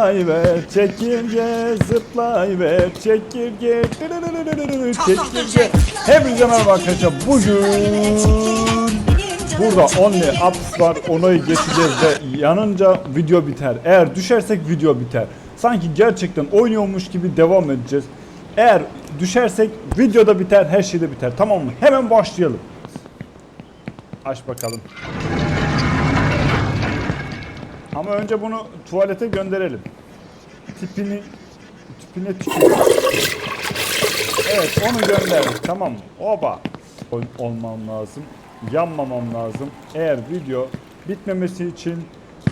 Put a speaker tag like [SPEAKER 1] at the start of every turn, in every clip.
[SPEAKER 1] Zıplayıver çekirge zıplayıver çekirge. Çekirge. Hepinize merhaba arkadaşlar bugün Burada only apps var onu geçeceğiz ve yanınca video biter. Eğer düşersek video biter. Sanki gerçekten oynuyormuş gibi devam edeceğiz. Eğer düşersek videoda biter her şeyde biter. Tamam mı? Hemen başlayalım. Aç bakalım ama önce bunu tuvalete gönderelim. Tipini tipine tükür. Evet onu gönderdik tamam? Oba. Ol- Olmam lazım. Yanmamam lazım. Eğer video bitmemesi için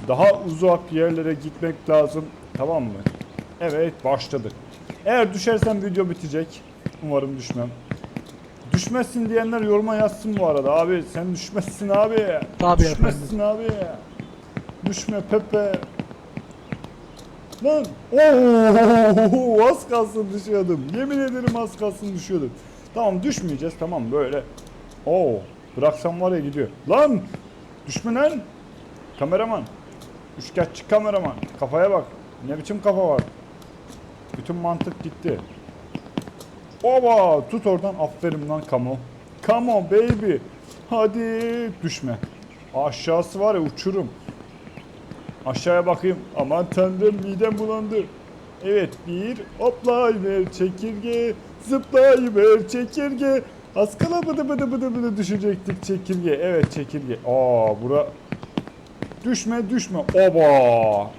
[SPEAKER 1] daha uzak yerlere gitmek lazım. Tamam mı? Evet başladık. Eğer düşersem video bitecek. Umarım düşmem. Düşmezsin diyenler yoruma yazsın bu arada. Abi sen düşmezsin abi.
[SPEAKER 2] Tabii
[SPEAKER 1] düşmezsin abi. Düşme Pepe. Lan. Oo, az kalsın düşüyordum. Yemin ederim az kalsın düşüyordum. Tamam düşmeyeceğiz tamam böyle. Oo, bıraksam var ya gidiyor. Lan. Düşme lan. Kameraman. Üçkağıtçı kameraman. Kafaya bak. Ne biçim kafa var. Bütün mantık gitti. Oba tut oradan aferin lan kamo. Come on baby. Hadi düşme. Aşağısı var ya uçurum. Aşağıya bakayım. Aman tanrım midem bulandı. Evet bir hoplayıver çekirge. Zıplayıver çekirge. Az kala bıdı bıdı bıdı bıdı düşecektik çekirge. Evet çekirge. Aa bura. Düşme düşme. Oba.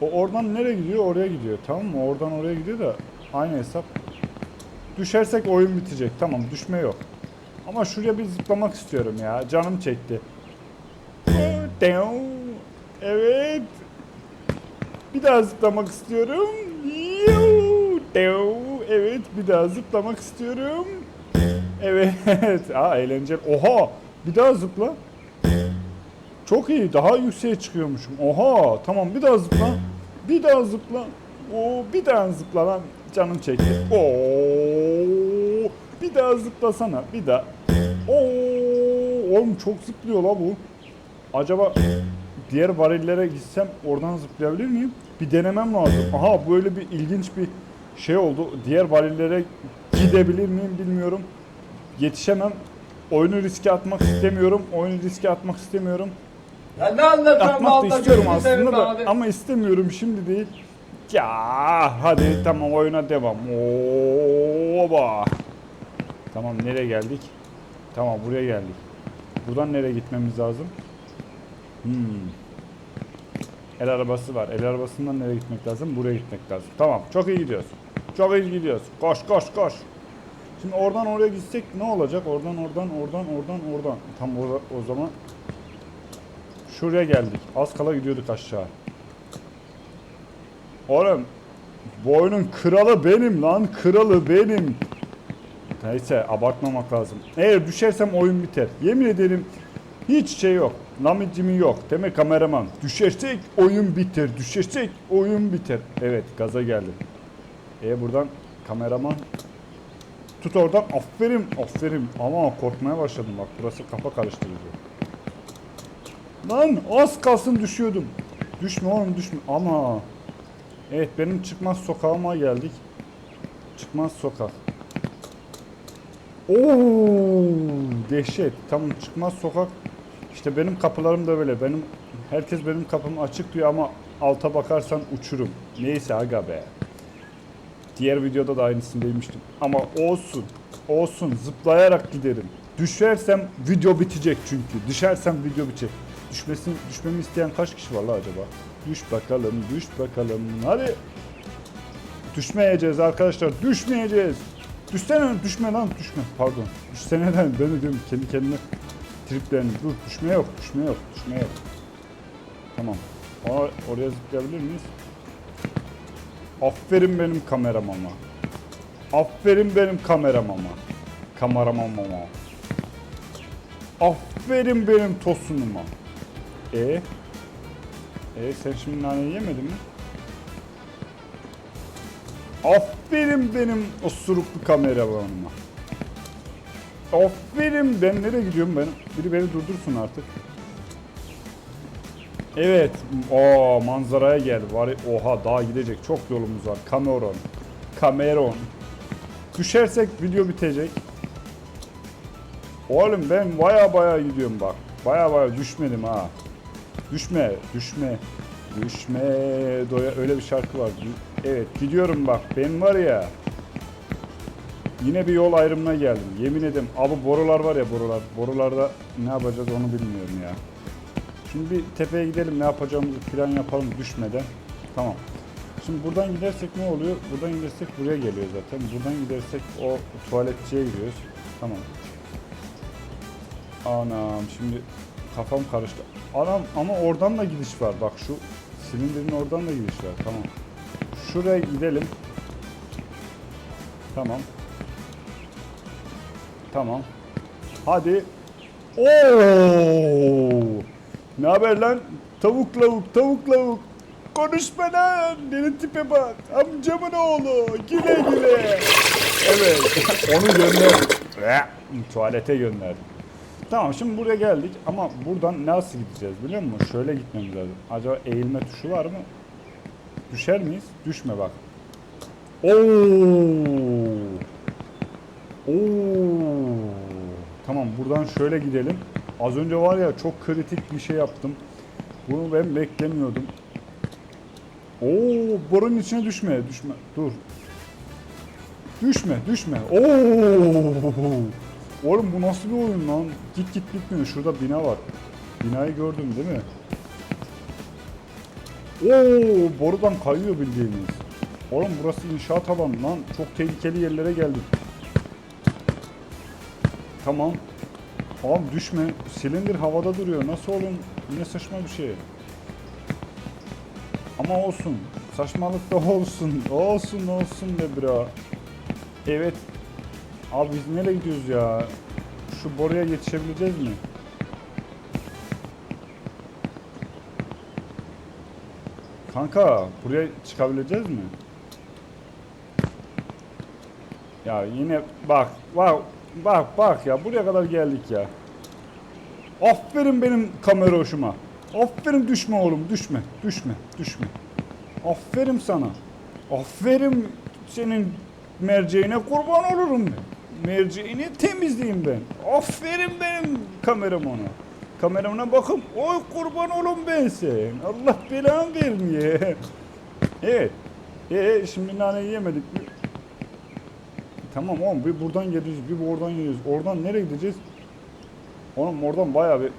[SPEAKER 1] O oradan nereye gidiyor? Oraya gidiyor. Tamam mı? Oradan oraya gidiyor da aynı hesap. Düşersek oyun bitecek. Tamam düşme yok. Ama şuraya bir zıplamak istiyorum ya. Canım çekti. Evet. Bir daha zıplamak istiyorum. Evet bir daha zıplamak istiyorum. Evet. Aa eğlenceli. Oha. Bir daha zıpla. Çok iyi. Daha yükseğe çıkıyormuşum. Oha. Tamam bir daha zıpla. Bir daha zıpla. Oo bir daha zıpla lan. Canım çekti. Oo. Bir daha zıplasana. Bir daha. Oo. Oğlum çok zıplıyor la bu. Acaba diğer varillere gitsem oradan zıplayabilir miyim? Bir denemem lazım. Aha böyle bir ilginç bir şey oldu. Diğer varillere gidebilir miyim bilmiyorum. Yetişemem. Oyunu riske atmak istemiyorum. Oyunu riske atmak istemiyorum.
[SPEAKER 3] Ya ne anlatıyorsun
[SPEAKER 1] Atmak da istiyorum aslında da
[SPEAKER 3] abi.
[SPEAKER 1] ama istemiyorum şimdi değil. Ya hadi tamam oyuna devam. Oba. Tamam nereye geldik? Tamam buraya geldik. Buradan nereye gitmemiz lazım? Hmm. El arabası var. El arabasından nereye gitmek lazım? Buraya gitmek lazım. Tamam. Çok iyi gidiyoruz. Çok iyi gidiyoruz. Koş koş koş. Şimdi oradan oraya gitsek ne olacak? Oradan oradan oradan oradan oradan. Tam o, o zaman şuraya geldik. Az kala gidiyorduk aşağı. Oğlum bu oyunun kralı benim lan. Kralı benim. Neyse abartmamak lazım. Eğer düşersem oyun biter. Yemin ederim hiç şey yok. Namicimi yok. Demek kameraman. Düşersek oyun biter. Düşersek oyun biter. Evet gaza geldim. E buradan kameraman tut oradan. Aferin aferin. Ama korkmaya başladım bak. Burası kafa karıştırıcı. Lan az kalsın düşüyordum. Düşme oğlum düşme. Ama. Evet benim çıkmaz sokağıma geldik. Çıkmaz sokak. Oo dehşet. Tamam çıkmaz sokak. İşte benim kapılarım da böyle. Benim herkes benim kapım açık diyor ama alta bakarsan uçurum. Neyse aga be. Diğer videoda da aynısını demiştim. Ama olsun. Olsun. Zıplayarak giderim. Düşersem video bitecek çünkü. Düşersem video bitecek. Düşmesin, düşmemi isteyen kaç kişi var la acaba? Düş bakalım, düş bakalım. Hadi. Düşmeyeceğiz arkadaşlar. Düşmeyeceğiz. Düşsene düşme lan düşme. Pardon. Düşsene lan ben de diyorum kendi kendime triplerini. Dur düşme yok düşme yok düşme yok. Tamam. Aa, oraya zıplayabilir miyiz? Aferin benim kameramama. Aferin benim kameramama. Kameramama. Aferin benim tosunuma. E? E sen şimdi naneyi yemedin mi? Aferin benim osuruklu kameramanıma. Aferin ben nereye gidiyorum ben? Biri beni durdursun artık. Evet. O manzaraya gel. Var oha daha gidecek. Çok yolumuz var. Cameron. Cameron. Düşersek video bitecek. Oğlum ben baya baya gidiyorum bak. Baya baya düşmedim ha. Düşme, düşme. Düşme. Doya öyle bir şarkı var. Evet gidiyorum bak. Ben var ya. Yine bir yol ayrımına geldim. Yemin ederim. Abi borular var ya borular. Borularda ne yapacağız onu bilmiyorum ya. Şimdi bir tepeye gidelim ne yapacağımızı plan yapalım düşmeden. Tamam. Şimdi buradan gidersek ne oluyor? Buradan gidersek buraya geliyor zaten. Buradan gidersek o tuvaletçiye gidiyoruz. Tamam. Anam şimdi kafam karıştı. Anam ama oradan da gidiş var. Bak şu silindirin oradan da gidiş var. Tamam. Şuraya gidelim. Tamam. Tamam. Hadi. Oo! Ne haber lan? Tavuk lavuk, tavuk lavuk. Konuşma lan. Deli tipe bak. Amcamın oğlu. Güle güle. Evet. Onu gönder. Tuvalete gönderdim. Tamam şimdi buraya geldik ama buradan nasıl gideceğiz biliyor musun? Şöyle gitmemiz lazım. Acaba eğilme tuşu var mı? Düşer miyiz? Düşme bak. Oo! Oo! Tamam buradan şöyle gidelim. Az önce var ya çok kritik bir şey yaptım. Bunu ben beklemiyordum. Oo, borunun içine düşme, düşme. Dur. Düşme, düşme. Oo! Oğlum bu nasıl bir oyun lan? Git git bitmiyor. Şurada bina var. Binayı gördüm değil mi? Oo, borudan kayıyor bildiğiniz. Oğlum burası inşaat alanı lan. Çok tehlikeli yerlere geldik. Tamam. Abi düşme. Silindir havada duruyor. Nasıl oğlum? Ne saçma bir şey. Ama olsun. Saçmalık da olsun. Olsun olsun be bro. Evet. Abi biz nereye gidiyoruz ya? Şu boruya yetişebileceğiz mi? Kanka buraya çıkabileceğiz mi? Ya yine bak bak bak bak ya buraya kadar geldik ya. Aferin benim kamera hoşuma. Aferin düşme oğlum düşme düşme düşme. Aferin sana. Aferin senin merceğine kurban olurum ben. Merceğini temizleyeyim ben. Aferin benim kameram ona. Kameramına bakın. Oy kurban olun ben sen. Allah belanı vermeye. evet. E şimdi nane yemedik mi? Tamam oğlum bir buradan geliyoruz bir oradan geliyoruz. Oradan nereye gideceğiz? Oğlum oradan bayağı bir...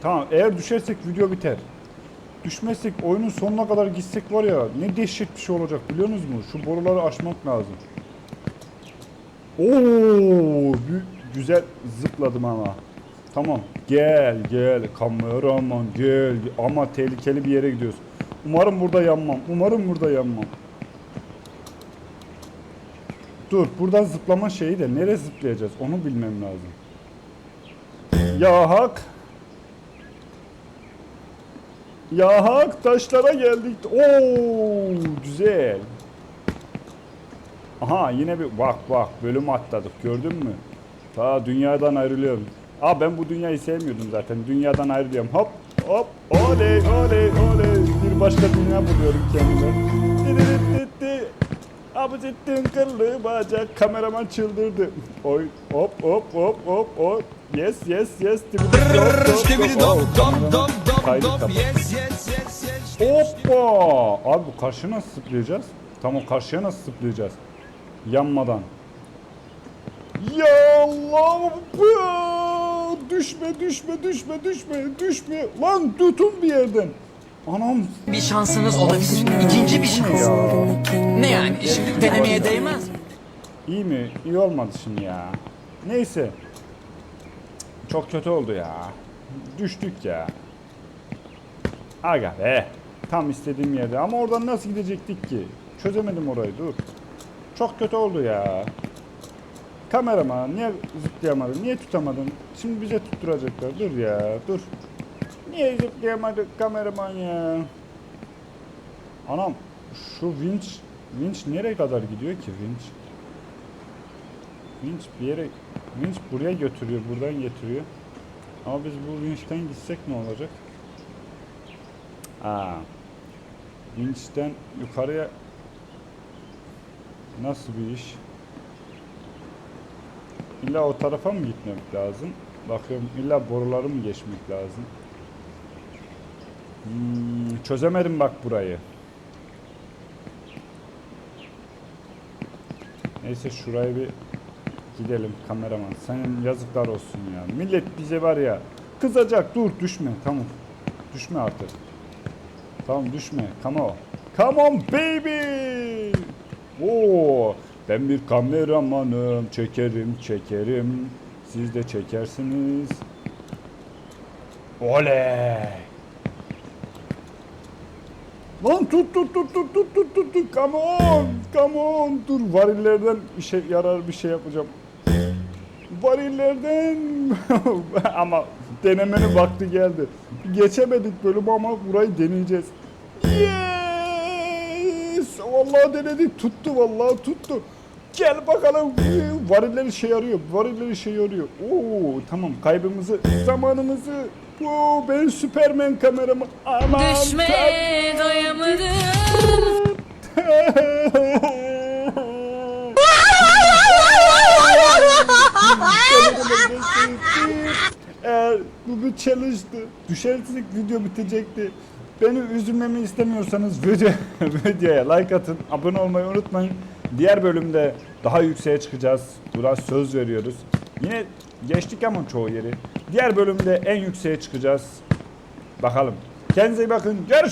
[SPEAKER 1] Tamam eğer düşersek video biter. Düşmezsek oyunun sonuna kadar gitsek var ya ne dehşet bir şey olacak biliyor musunuz? Şu boruları aşmak lazım. Oo, gü- güzel zıpladım ama. Tamam gel gel kameraman gel ama tehlikeli bir yere gidiyoruz. Umarım burada yanmam. Umarım burada yanmam. Dur buradan zıplama şeyi de nereye zıplayacağız onu bilmem lazım. Ya hak. Ya hak taşlara geldik. Oo güzel. Aha yine bir bak bak bölüm atladık gördün mü? Ta dünyadan ayrılıyorum. Aa ben bu dünyayı sevmiyordum zaten. Dünyadan ayrılıyorum. Hop hop oley oley oley. Bir başka dünya buluyorum kendime. Dididididi. Abuzettin kırlı bacak kameraman çıldırdı. Oy hop hop hop hop hop. Yes yes yes.
[SPEAKER 2] Dop dop dop
[SPEAKER 1] Kaydı
[SPEAKER 2] dop
[SPEAKER 1] kapat.
[SPEAKER 2] yes yes yes yes
[SPEAKER 1] Hoppa! Abi bu karşıya nasıl zıplayacağız? Tamam karşıya nasıl zıplayacağız? Yanmadan. Ya Allah! Düşme düşme düşme düşme düşme. Lan tutun bir yerden. Anam
[SPEAKER 3] Bir şansınız olabilir. İkinci bir şans.
[SPEAKER 1] ya.
[SPEAKER 3] Ne yani? Şimdi denemeye değmez mi?
[SPEAKER 1] İyi mi? İyi olmadı şimdi ya. Neyse. Çok kötü oldu ya. Düştük ya. Aga be. Tam istediğim yerde. Ama oradan nasıl gidecektik ki? Çözemedim orayı dur. Çok kötü oldu ya. Kameraman niye zıplayamadın? Niye tutamadın? Şimdi bize tutturacaklar. Dur ya dur. Niye zıplayamadık kameraman ya? Anam şu vinç vinç nereye kadar gidiyor ki vinç? Vinç bir yere vinç buraya götürüyor, buradan getiriyor. Ama biz bu vinçten gitsek ne olacak? Aa. Vinçten yukarıya nasıl bir iş? İlla o tarafa mı gitmek lazım? Bakıyorum illa boruları mı geçmek lazım? Hmm, çözemedim bak burayı. Neyse şuraya bir gidelim kameraman. Senin yazıklar olsun ya. Millet bize var ya kızacak dur düşme tamam. Düşme artık. Tamam düşme. Come on. Come on baby. Oo, ben bir kameramanım. Çekerim çekerim. Siz de çekersiniz. Oley. Lan tut tut tut tut tut tut tut tut. Come on. Come on. Dur varillerden işe yarar bir şey yapacağım. Varillerden ama denemenin vakti geldi. Geçemedik bölümü ama burayı deneyeceğiz. Yes! Vallahi denedik. Tuttu vallahi tuttu. Gel bakalım. Variller işe yarıyor. Variller işe yarıyor. Oo tamam kaybımızı, zamanımızı. Oo, ben Süpermen kameramı. Aman
[SPEAKER 4] Düşmeye doyamadım.
[SPEAKER 1] Eğer bu bir challenge'dı. Düşersek video bitecekti. Beni üzülmemi istemiyorsanız video, videoya like atın, abone olmayı unutmayın. Diğer bölümde daha yükseğe çıkacağız. Buna söz veriyoruz. Yine geçtik ama çoğu yeri. Diğer bölümde en yükseğe çıkacağız. Bakalım. Kendinize iyi bakın. Görüşürüz.